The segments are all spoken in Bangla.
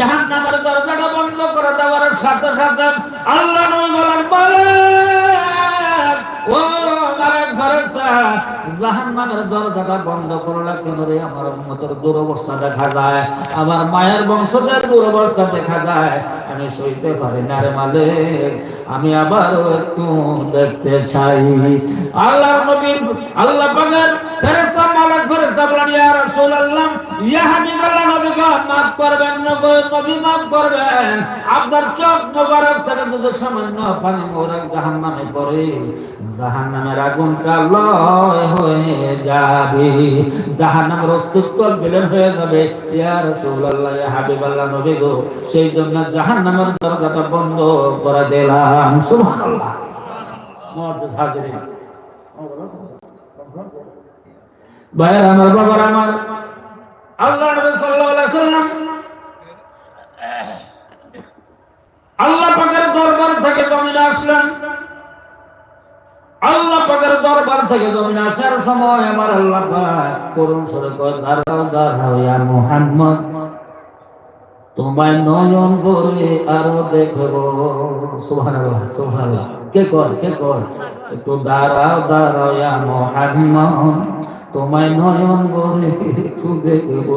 জাহান নামের দরজাটা বন্ধ করে দেওয়ার সাথে সাথে আল্লাহ বলেন, বলে, ও আমার দেখা যায় মায়ের বংশদের দুরবস্থা দেখা যায়। আমি সইতে পারি না রে মালিক, আমি আবার একটু দেখতে চাই। আল্লাহ নবী, আল্লাহ ফেরেশতা মালিক ফেরেশতা বলেন, ইয়া রাসূলুল্লাহ নবী করবেন, নবী নবী করবেন। আপনার চোখ মোবারক থেকে যদি সামান্য পানি জাহান্নামে পড়ে, জাহান্নামের আগুনটা লয় হয়ে যাবে। জাহান্নামের অস্তিত্ব বিলীন হয়ে যাবে। ইয়া রাসূলুল্লাহ, ইয়া নবী গো সেই জন্য জাহান্নামের দরজাটা বন্ধ করে দিলাম। সুবহানাল্লাহ। মুআজ্জাজ হাজিরিন। ভাইয়ের আমার বাবার আমার। আল্লাহ নবী সাল্লাল্লাহু আলাইহি সাল্লাম, আল্লাহ পাকের দরবার থেকে আসলেন। আল্লাহ পাকের দরবার থেকে আসার সময় আমার আল্লাহ পাক করুণ কয়, দাঁড়াও দাঁড়াও ইয়া মুহাম্মদ, তোমায় নয়ন করে আরও দেখব। সুবহানাল্লাহ সুবহানাল্লাহ। কে কয় কে কয়? একটু দাঁড়াও দাঁড়াও ইয়া মুহাম্মদ তোমায় নয়ন করে একটু দেখব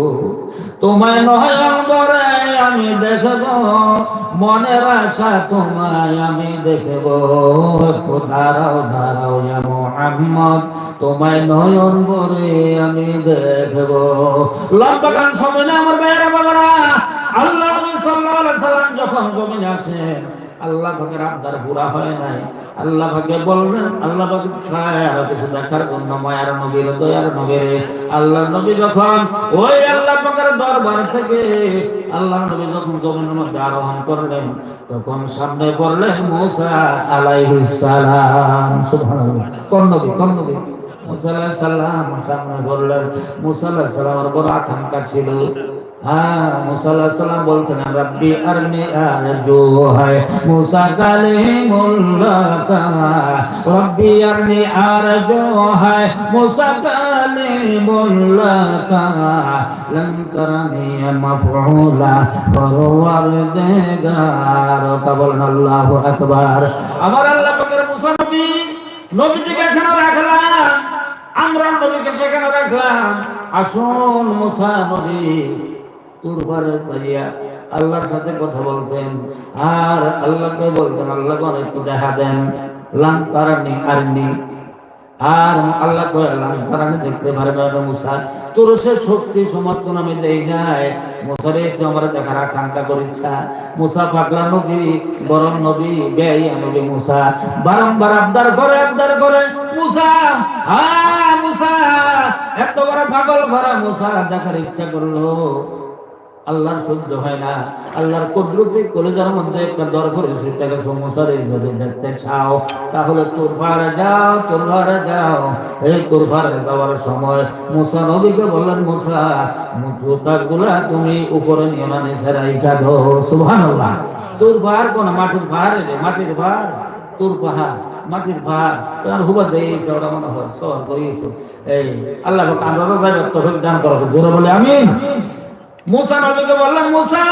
তোমায় নয়ন করে আমি দেখব। মনের আশা তোমায় আমি দেখব। একটু দাঁড়াও দাঁড়াও মুহাম্মদ, তোমায় নয়ন করে আমি দেখব। লম্বা গান সময় না আমার বাইরে বাবারা। আল্লাহ আলাইহি সাল্লাম যখন জমিনে আসেন আল্লাহ পাকের আবদার পুরা হয় নাই। আল্লাহ পাকে বললেন, আল্লাহ আরও কিছু দেখার জন্য মায়ার নবীর দয়ার নবীর আল্লাহ নবী যখন ওই আল্লাহ পাকের দরবার থেকে আল্লাহ নবী যখন জমিনের মধ্যে আরোহণ করলেন, তখন সামনে পড়লেন মুসা আলাইহিস সালাম। সুবহানাল্লাহ। কোন নবী কোন নবী? মুসা আলাইহিস সালাম সামনে পড়লেন। মুসা আলাইহিস সালামের বড় আকাঙ্ক্ষা ছিল হ্যাঁ মুসা মুসা আমার আল্লাহ আমরা নবীকে সেখানে রাখলাম। আসুন মুসা নবী আল্লাহর সাথে কথা বলতেন। আর আল্লাহকে বলতেন, আল্লাহকে একটু দেখা দেন তারানি আরনি। আর আল্লাহ দেখতে পারবে না মুসা। শক্তি সমর্থন আমি দেই নাই। মুসারে তো আমার দেখার আকাঙ্ক্ষা করিচ্ছা। মুসা পাগলা নবী, বরং নবী বেই নবী মুসা। আবদার করে আবদার করে, মুসা মুসা, এত বড় পাগল ভরা মুসা, দেখার ইচ্ছা করল। আল্লাহর সহ্য হয় না। আল্লাহর কুদরতি কলেজার মধ্যে একটা দর করে সেটাকে সমস্যারে যদি দেখতে চাও, তাহলে তোর পাহাড়ে যাও তোর ঘরে যাও। এই তোর পাহাড়ে যাওয়ার সময় মুসা নবীকে বললেন, মুসা জুতা গুলা তুমি উপরে নিয়ে না নিচে রাইখা দো সুবহানাল্লাহ। তোর পাহাড় কোন? মাটির পাহাড়ে রে, মাটির পাহাড় তোর পাহাড় মাটির পাহাড় আর হুবা দিয়েছে ওরা মনে হয় শহর করিয়েছে এই আল্লাহ আমরা যাবে তো দান করো জোরে বলে, আমিন। মুসা নবীকে বললেন মুসা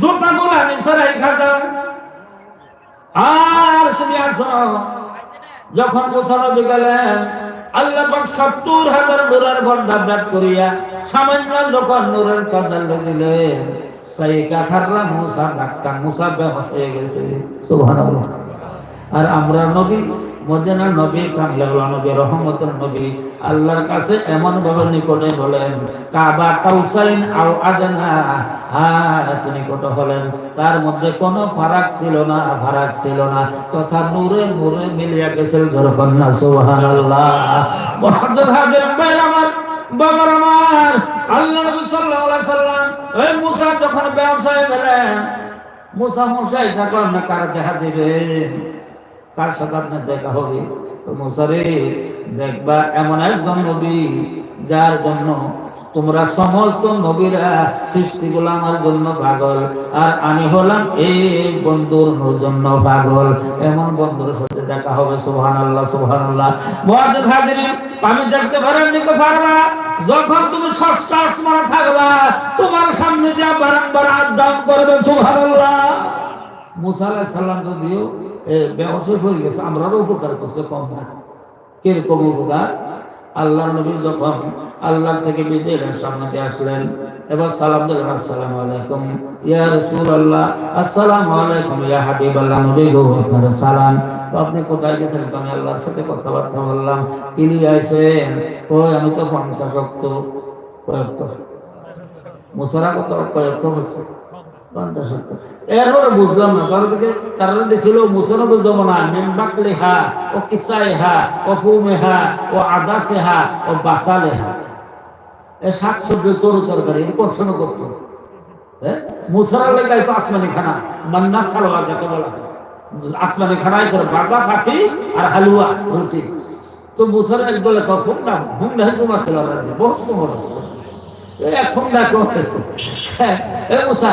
জুতা গুলা নিসারাই খাটা আর তুমি আসো। যখন মুসা নবী গেলেন, আল্লাহ পাক সত্তর হাজার নূরের বন্ধা ব্যাট করিয়া সামান্য যখন নূরের কদল দিলেন, সেই কাখাররা মুসা ডাক্কা মুসা বেহস হয়ে গেছে। সুবহানাল্লাহ। আর আমরা নবী মদিনার নবী নবী, রহমতের নবী, আল্লাহর কাছে এমন ভাবে নিকটে হলেন কাবা কাউসাইন আও হ্যাঁ নিকট হলেন। তার মধ্যে কোনো ফারাক ছিল না, ফারাক ছিল না। তথা নূরে নূরে মিলিয়া গেছিল আল্লাহ মুসা যখন ব্যবসায় গেলেন, মুসা মশাই থাকলাম না, কার দেখা দিবেন? কার সাথে আপনার দেখা হবে? মুসারে দেখবা এমন একজন নবী, যার জন্য তোমরা সমস্ত নবীরা সৃষ্টিগুলো আমার জন্য পাগল। আর আমি হলাম এই বন্ধুর জন্য পাগল। এমন বন্ধুর সাথে দেখা হবে সুবহান আল্লাহ সুবহান আল্লাহ আমি দেখতে পারেন নিতে পারবা, যখন তুমি ষষ্ঠ আসমানে থাকবা, তোমার সামনে যা বারংবার আড্ডাউন করবে, সুবহানাল্লাহ। মুসা আলাইহিস সালাম যদিও ব্যবসায় হয়ে গেছে আমরাও উপকার করছে কম না কীরকম উপকার? আল্লাহ নবী যখন আল্লাহ থেকে বিদায় সামনে আসলেন, এবার সালাম দিলেন, আসসালামু আলাইকুম, ইয়া রাসূলুল্লাহ, আসসালামু আলাইকুম, ইয়া হাবিবাল্লাহ, নবী গো, আপনার সালাম। তো আপনি কোথায় গেছেন? আমি আল্লাহর সাথে কথাবার্তা বললাম। তিনি আইসেন, ওই, আমি তো পঞ্চাশ অক্ত কয়েকত মুসারা কত কয়েকত হচ্ছে। পঞ্চাশ অক্ত এরপরে বুঝলাম না, কারণ থেকে কারণ দেখছিল মুসরা বুঝলাম না মেন বাকলে হা ও কিসাই হা ও ফুমেহা ও আদাসে হা ও বাসালে হা এ শাক সবজি তরু তরকারি কর্ষণ করতো। মুসারা লেগাই তো আসমানি খানা মান্না সালোয়া যাকে বলা আসমানি খানায় করে বাগা পাখি আর হালুয়া রুটি তো মুসারা এক দলে কখন না, হুম না হেসু মাসে রাজ্যে বহুত তোমার এখন দেখো। এ, মুসা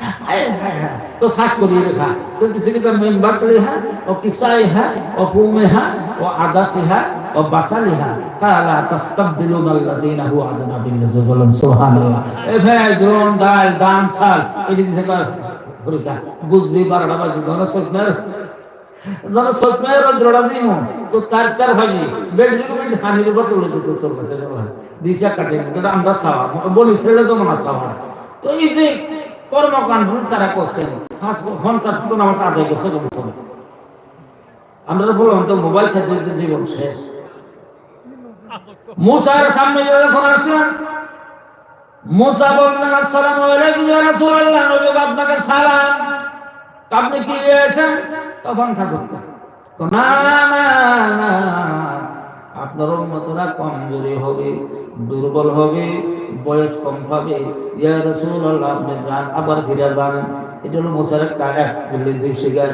সব হায় হায় হায়। তো শ্বাস করিয়ে রেখা তো কিছু কিছু মেম্বার করে হ্যাঁ ও কিসাই হ্যাঁ ও পুমে হ্যাঁ ও আদাসি হ্যাঁ ও বাসালি হ্যাঁ কালা তাস্তাবদিলুন আল্লাযীনা হুয়া আদনা বিল্লাহি বলেন সুবহানাল্লাহ এ ভাই জোন ডাল দাম ছাল এই দিছে কাজ পরীক্ষা বুঝবি বারোটা বাজে ধরো সত্যের ধরো সত্যের জোড়া দিম তো তার তার ভাই বেডরি বেড হানির বতল তো তোর তোর কাছে দিশা কাটে এটা আমরা সাওয়া বলি ছেড়ে তো মনে সাওয়া তো এই যে কর্মকাণ্ড তারা করছেন পঞ্চাশ ফুট নামাজ আদায় করছে আমরা বললাম, তো মোবাইল সাথে জীবন শেষ। মুসার সামনে যখন আসলেন, মুসা বললেন, আসসালামু আলাইকুম ইয়া রাসূলুল্লাহ। নবী আপনাকে সালাম। আপনি কি এসেছেন? তখন ঠাকুরটা না না না আপনার উন্মতরা কমজোরি হবে, দুর্বল হবে। বয়স কম পাবে ইয়া রাসূলুল্লাহ, আপনি যান, আবার ফিরে যান। মুসার একটা এক বললেন, দুই শিকার।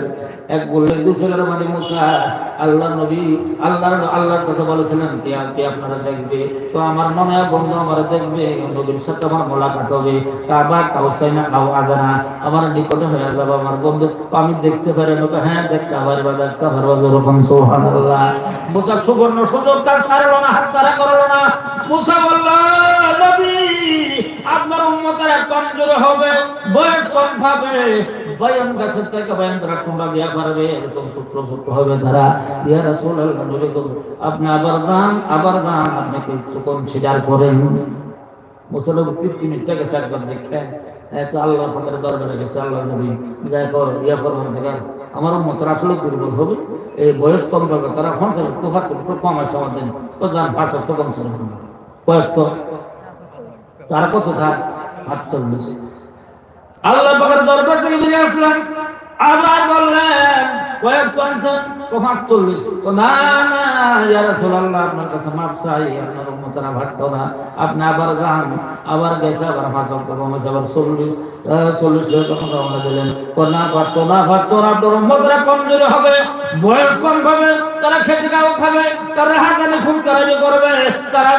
এক বললেন, দুই শিকার মানে মুসা। আল্লাহ নবী আল্লাহর আল্লাহর কথা বলেছিলেন আপনারা দেখবে? তো আমার মনে হয় বন্ধু দেখবে নবীর সাথে আমার মোলাকাত হবে। কাবা কাউসাই না কাউ আমার নিকটে হয়ে যাবে আমার বন্ধু। আমি দেখতে পারি না হ্যাঁ দেখতে পারি বা দেখতে পারব মুসা সুবর্ণ সুযোগ তার না, হাত ছাড়া করল না। মুসা বলল আপনার হবে তারা। আপনি আবার যান আবার যান আপনি কিন্তু কনসিডার করেন তৃপ্তি মিথ্যা দেখে। এত আল্লাহ যাই কর করবেন থেকে আমার মতের আসলে দুর্বল হবে। এই বয়স তারা পঞ্চাশ তো কম আছে আমাদের তো তো তো তারা কত থাক? হাত চল্লিশ আল্লাহ পাকের দরবার থেকে বেরিয়ে আসলাম। আবার বললেন কয়েক তো চল্লিশ। না না রাসূলুল্লাহ, আপনার কাছে মাপ চাই, আপনার না। আপনি আবার যান, আবার গেছে আবার কমেছে আবার চল্লিশ। চল্লিশ দিলেন না না না, আপনার কমজোরি হবে, বয়স কম পাবে তারা খেতে খাবে, তারা হাজারে করবে, তারা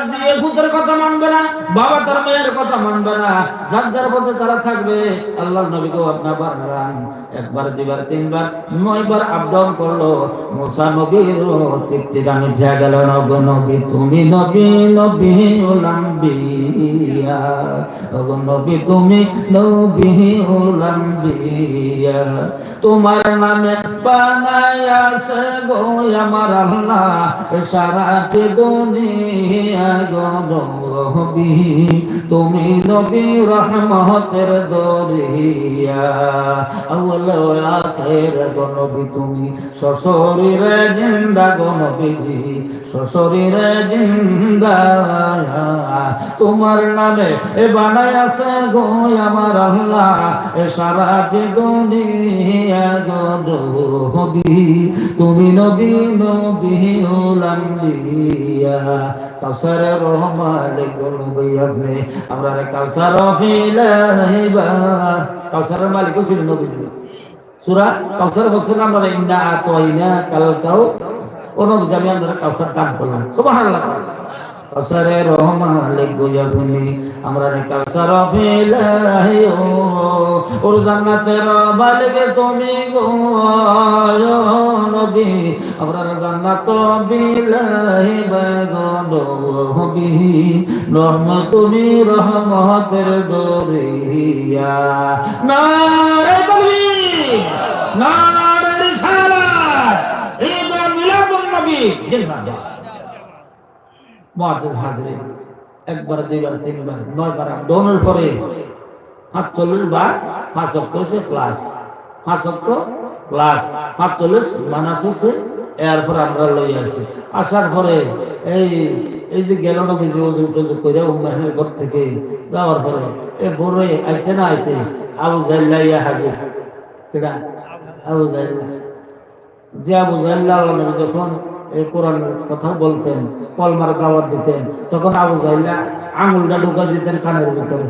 কথা মানবে না, বাবা তার মেয়ের কথা মানবে না, যার যার পথে তারা থাকবে আল্লাহ নবীকে আপনার বাড়ান একবার, দুইবার, তিনবার, নয়বার আপ করল, মুসা নবীর তৃপ্তি দামি যা গেল নব নবী, তুমি নবী নবী উলাম্বিয়া নবী, তুমি নবী উলাম্বিয়া তোমার নামে বানায়াছে গো আমার আল্লাহ সারাটি দুনিয়া গো নবী তুমি নবী রহমতের দরিয়া। নবী, তুমি জিন্দা, গো নবীজি জিন্দা। তোমার নামে এ বানায়াছে গো আমার আল্লাহ, এ সারাটি দুনিয়া, গো নবী তুমি নবী নবী উলাম্বিয়া কাউসারের মালিক বলবই আপনি। আমরা কাউসার ফিলাইবা কাউসারের মালিক ছিল নবীজি। সূরা কাউসার বলছেন আমরা ইন্না আতাইনা কাল কাউ কোন জামি আমরা কাউসার দান করলাম। সুবহানাল্লাহ। কাউসারের মালিক বুঝাবুনি আমরা কাউসার ফিলাইও ওর জান্নাতের মালিক তুমি গো নবী। আমরা জান্নাত বিলাহি বাগন হবি। তুমি রহমতের দরিয়া। নারে তাকবীর নারে রিসালাত। মিলাদুন নবী জিন্দাবাদ মুআজ্জিজ হাজরিন একবার, দুইবার, তিনবার, নয়বার দৌড়ের পরে সাতচল্লিশ বার পাঁচ অক্ট হচ্ছে ক্লাস। পাঁচ অক্ট ক্লাস। সাতচল্লিশ মানাস হচ্ছে এরপর আমরা লই আসি। আসার পরে এই এই যে গেল না বুঝি ওজু টজু করে উম্মাহের ঘর থেকে যাওয়ার পরে, এ বড় আইতে না আইতে আবু জাল্লা ইয়া হাজির। কেডা? আবু জাল্লা যে আবু জাল্লা যখন এই কোরআনের কথা বলতেন কলমার দাওয়াত দিতেন তখন আবু জাল্লা আঙুলটা ঢুকা দিতেন কানের ভিতরে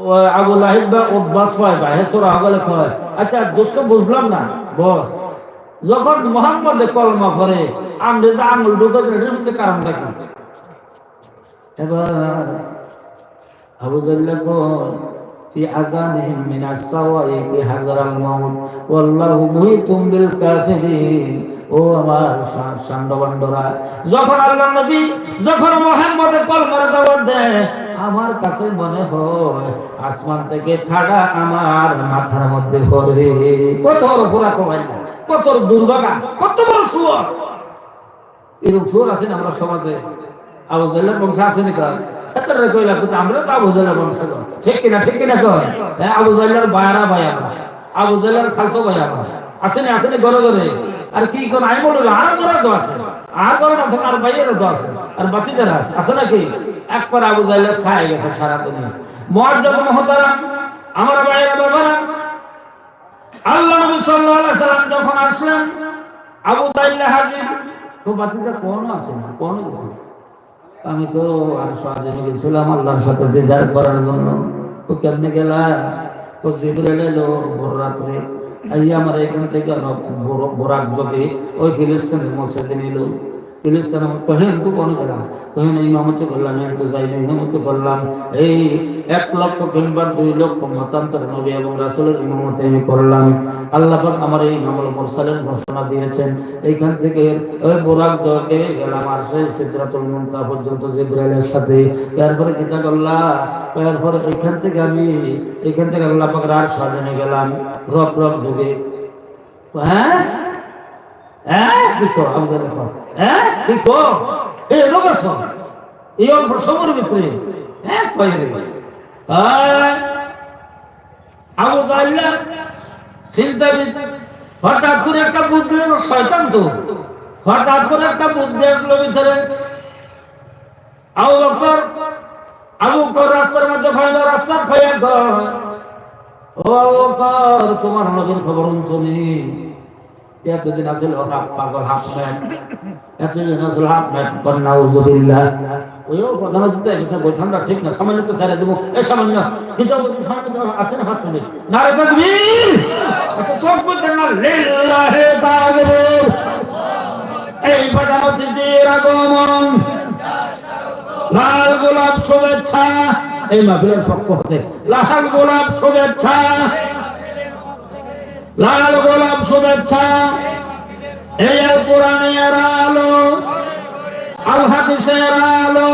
ও আবু লাহিব বা উদ্বাস হয় বা হেসরা হগলে কয় আচ্ছা দোস্ত বুঝলাম না বস যখন মোহাম্মদে কলমা করে আমরা যে আঙুল ঢুকে দিলেন এটা হচ্ছে কারণটা কি এবার আবু জাল্লা কয় في أذانهم من الصوائب حذر الموت والله محيط بالكافرين ও আমার সান্ডবান্ডরা যখন আল্লাহ নবী, যখন মোহাম্মদের কলমার দাওয়াত দেয়, আমার কাছে মনে হয় আসমান থেকে ঠাডা আমার মাথার মধ্যে পড়ে কত পুরা কমাই না কত দুর্ভাগা কত বড় সুয়ার এরকম সুর আছেন আমরা সমাজে? আবু জাল্লার বংশ আছে নাকি? আমরা তো আবুজাল্লার বংশ ঠিক কিনা ঠিক কিনা কয় হ্যাঁ আবু জাল্লার বায়রা ভাই আমরা, আবু জাল্লার খালতো ভাই আমরা। আসেনি আসেনি ঘরে ঘরে আর কি কোন আমি বলব আর ঘরে তো আছে। আর ঘরে না আর বাইরে তো আছে। আর যারা আছে। আছে নাকি? একবার আবু জাল্লার ছায় গেছে সারা দুনিয়া। মুআজ্জাজ মহতারাম, আমার ভাইয়েরা বাবারা। আল্লাহ নবী সাল্লাল্লাহু আলাইহি সাল্লাম যখন আসলেন, আবু জাল্লা হাজির। তো বাতিজা কোন আছে না? কোন গেছে? আমি তো আর সহজে গেছিলাম আল্লাহর সাথে দিদার করার জন্য। তো কেমনে গেলা? তো জিবরাইল এলো ভোর রাত্রে। আইয়া আমার এখান থেকে বোরাক যদি ওই ফিলিস্তিনের মসজিদে নিল। ফিলিস্তিন আমার কহেন তো কোন গেলা কহেন ইমামতি করলাম তো যাই না ইমামতি করলাম এই এক লক্ষ কিংবা দুই লক্ষ মতান্তর নবী এবং রাসূলের ইমামতি আমি করলাম। আল্লাহ আমার এই ইমামুল মুরসালিন ঘোষণা দিয়েছেন। এইখান থেকে ওই বোরাক যোগে গেলাম আর সেই সিদরাতুল মুনতাহা পর্যন্ত জিবরাইলের সাথে। এরপরে কিতা করলাম এরপরে এখান থেকে আমি এখান থেকে আল্লাহ পাক আর সাজানে গেলাম। রব রব যুগে। হ্যাঁ? হ্যাঁ? হ্যাঁ? হ্যাঁ? হঠাৎ করে একটা বুদ্ধি হলো শয়তান তো। হঠাৎ করে একটা বুদ্ধি আসলো ভিতরে। আবু বকর আবু বকর রাস্তার মধ্যে ফাইলো রাস্তার ঘর। ও তোমার নবীর খবর শুনি। এতদিন হাফ পাগল হাফ ম্যান। এতদিন হাফ ম্যান উজুবিল্লাহ প্রধান দিতে ঠান্ডা ঠিক না, সামান্য তো ছেড়ে দেবো। এ, সামান্য। আছে না পাঁচ মিনিট না রে তাকবীর! এত চোখ বলতে না লিল্লাহি তাকবীর। এই আগমন। লাল গোলাপ শুভেচ্ছা। এই মাহফিলের পক্ষ হতে লাল গোলাপ শুভেচ্ছা। লাল গোলাপ শুভেচ্ছা। এই কোরআনের আলো, আল আলো।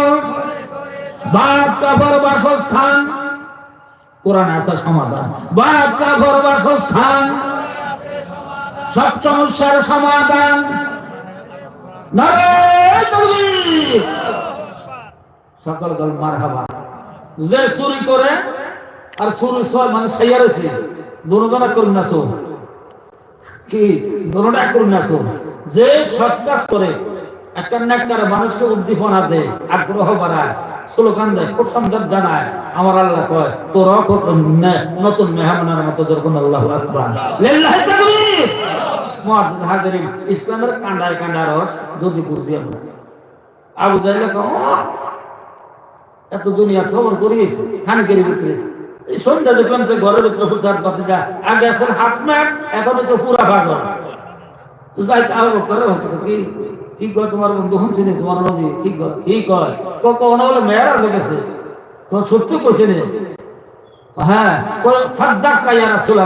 বাসস্থান। কোরআন আসার সমাধান। বাদ কাপর বাসস্থান। সব সমস্যার সমাধান। সকল দল মারহাবা। যে চুরি করে, আর চুরি সব মানে সাইয়ার আছে দুজনা করুন না সব কি? করুন না সব যে সৎ কাজ করে, একটা নেককার মানুষকে উদ্দীপনা দেয়, আগ্রহ বাড়ায়, স্লোগান দেয় খুব জানায়, আমার আল্লাহ কয় তোরা নতুন মেহমানের মতো যখন আল্লাহ ইসলামের কান্ডায় কান্ডায় রস যদি বুঝি আমরা আবু জাইলে এত দুনিয়া সবর করিয়েছে খানিকের ভিতরে। সন্ধ্যা যে ঘরের পাতে যা আগে আসেন হাত এখন হচ্ছে পুরা পাগল। তো যাই আরও করে হচ্ছে কি কি কয় তোমার বন্ধু? শুনছি নি তোমার নদী কি কয় কি কয়? কখনো বলে, মেয়েরা গেছে সত্যি কইছে হ্যাঁ সাদ্দাক কাইয়া রাসূল